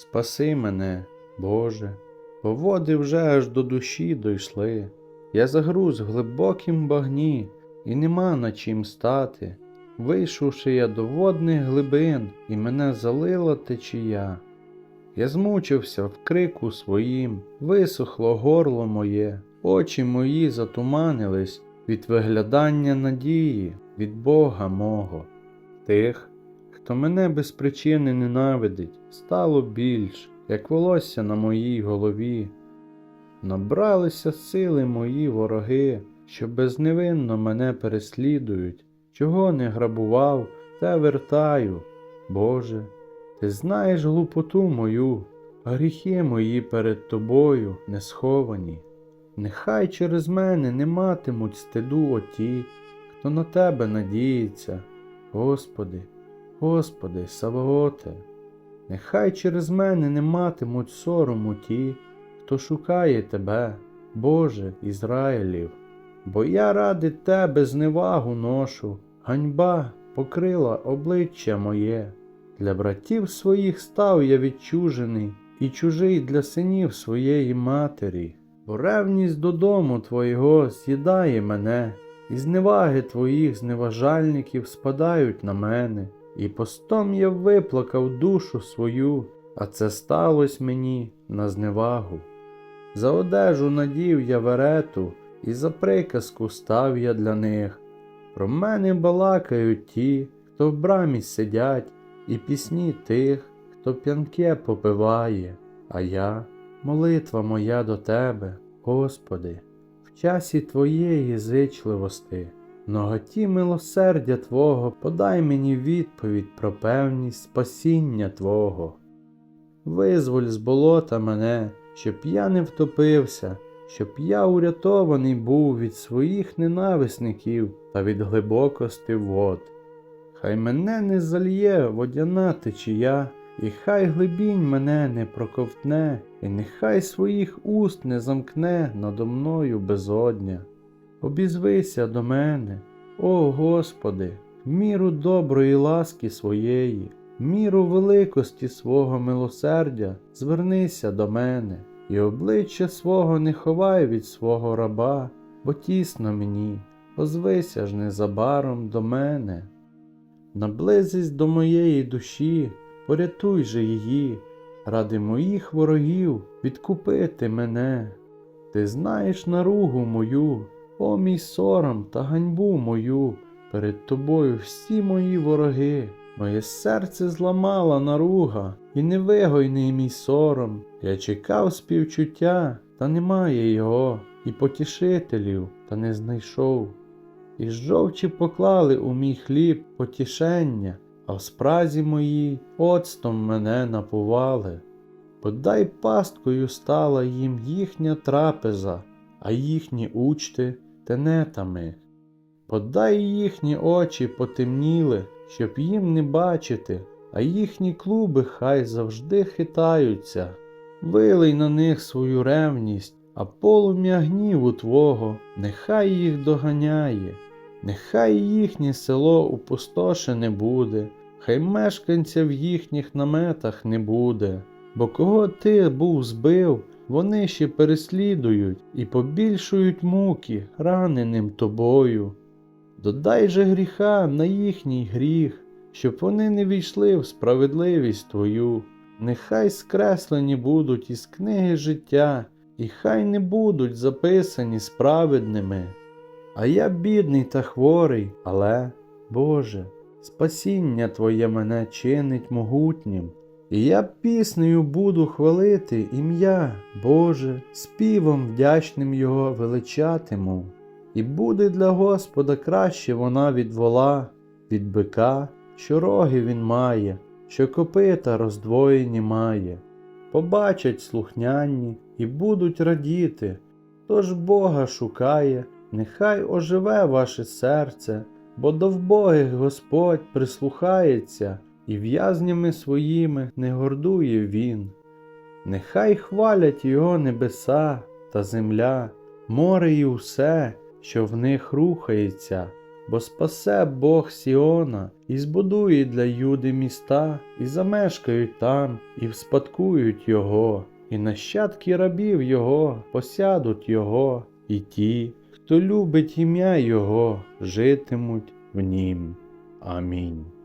Спаси мене, Боже, бо води вже аж до душі дійшли. Я загруз в глибокім багні, і нема на чим стати. Вийшовши я до водних глибин, і мене залила течія. Я змучився в крику своїм, висохло горло моє, очі мої затуманились від виглядання надії, від Бога мого. Тих, хто мене без причини ненавидить, стало більш, як волосся на моїй голові. Набралися сили мої вороги, що безневинно мене переслідують, чого не грабував, те вертаю. Боже, ти знаєш глупоту мою, гріхи мої перед тобою не сховані. Нехай через мене не матимуть стиду оті, хто на тебе надіється, Господи, Господи, Савооте, нехай через мене не матимуть сорому ті, хто шукає Тебе, Боже Ізраїлів, бо я ради Тебе зневагу ношу, ганьба покрила обличчя моє. Для братів своїх став я відчужений і чужий для синів своєї матері, бо ревність додому Твого з'їдає мене, і зневаги Твоїх зневажальників спадають на мене, і постом я виплакав душу свою, а це сталося мені на зневагу. За одежу надів я верету, і за приказку став я для них. Про мене балакають ті, хто в брамі сидять, і пісні тих, хто п'янке попиває, а я, молитва моя до Тебе, Господи, в часі Твоєї зичливости, в ноготі милосердя Твого подай мені відповідь про певність спасіння Твого. Визволь з болота мене, щоб я не втопився, щоб я урятований був від своїх ненависників та від глибокости вод. Хай мене не зальє водяна течія, і хай глибінь мене не проковтне, і нехай своїх уст не замкне надо мною безодня. Обізвися до мене, о Господи, міру доброї ласки своєї, міру великості свого милосердя, звернися до мене, і обличчя свого не ховай від свого раба, бо тісно мені, озвися ж незабаром до мене. Наблизись до моєї душі, порятуй же її, ради моїх ворогів відкупити мене. Ти знаєш наругу мою, о мій сором та ганьбу мою, перед тобою всі мої вороги. Моє серце зламала наруга, і невигойний мій сором. Я чекав співчуття, та немає його, і потішителів, та не знайшов. І жовчі поклали у мій хліб потішення, а в спразі моїй оцтом мене напували. Подай пасткою стала їм їхня трапеза, а їхні учти тенетами. Подай їхні очі потемніли, щоб їм не бачити, а їхні клуби хай завжди хитаються. Вилий на них свою ревність, а полум'я гніву Твого нехай їх доганяє. Нехай їхнє село упустошене буде, хай мешканця в їхніх наметах не буде, бо кого ти був збив, вони ще переслідують і побільшують муки раненим тобою. Додай же гріха на їхній гріх, щоб вони не війшли в справедливість твою. Нехай скреслені будуть із книги життя, і хай не будуть записані справедними. А я бідний та хворий, але, Боже, спасіння Твоє мене чинить могутнім, і я піснею буду хвалити ім'я, Боже, співом вдячним Його величатиму. І буде для Господа краще вона від вола, від бика, що роги він має, що копита роздвоєні має. Побачать слухняні і будуть радіти, тож Бога шукає. Нехай оживе ваше серце, бо до вбогих Господь прислухається, і в'язнями своїми не гордує Він. Нехай хвалять Його небеса та земля, море і усе, що в них рухається, бо спасе Бог Сіона, і збудує для Юди міста, і замешкають там, і вспадкують його, і нащадки рабів його посядуть його, і ті, хто любить ім'я Його, житимуть в нім. Амінь.